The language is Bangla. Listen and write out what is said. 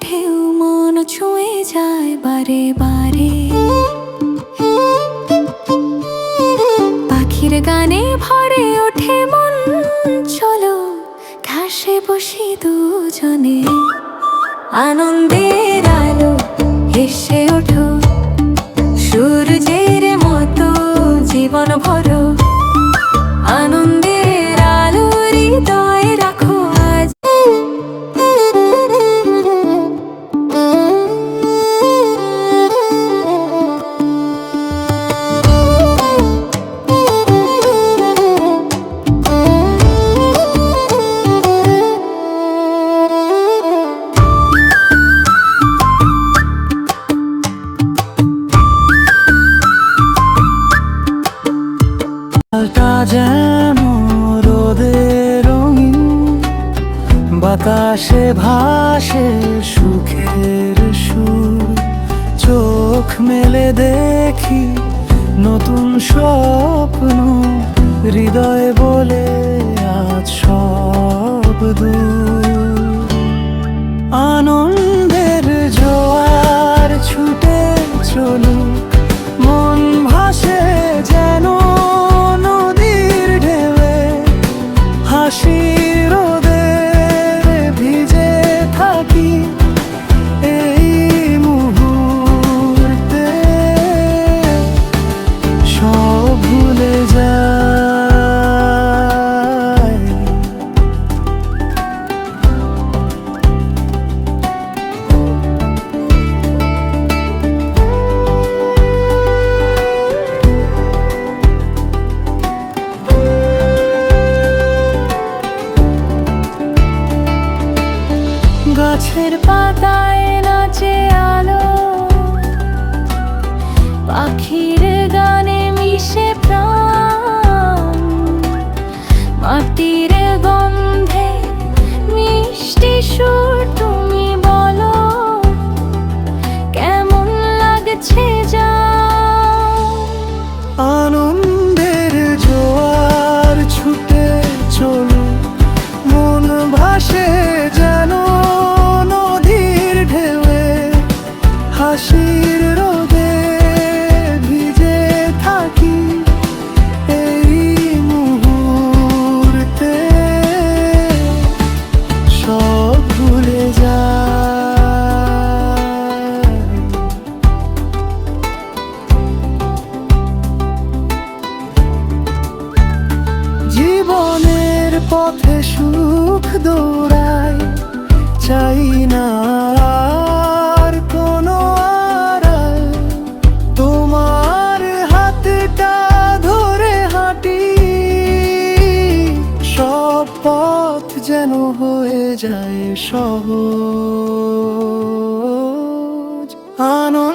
ঢেউ মন ছুঁয়ে যায় বারে বারে। পাখির গানে ভরে ওঠে মন, চলো ঘাসে বসি দুজনে। আনন্দের আলো হেসে ওঠো। আলটা যেন রোদে রঙিন বাতাসে ভাসে সুখের সুর। চোখ মেলে দেখি নতুন স্বপ্ন হৃদয় বলে মাটির গন্ধে মিষ্টি সুর তুমি বলো, কেমন লাগছে যা আনন্দের জোয়ার ছুটে চলো মন ভাসে পথে সুখ দৌড়াই, চাই না আর কোনো। তোমার হাতটা ধরে হাঁটি, সব পথ যেন হয়ে যায় সহজ আনন্দ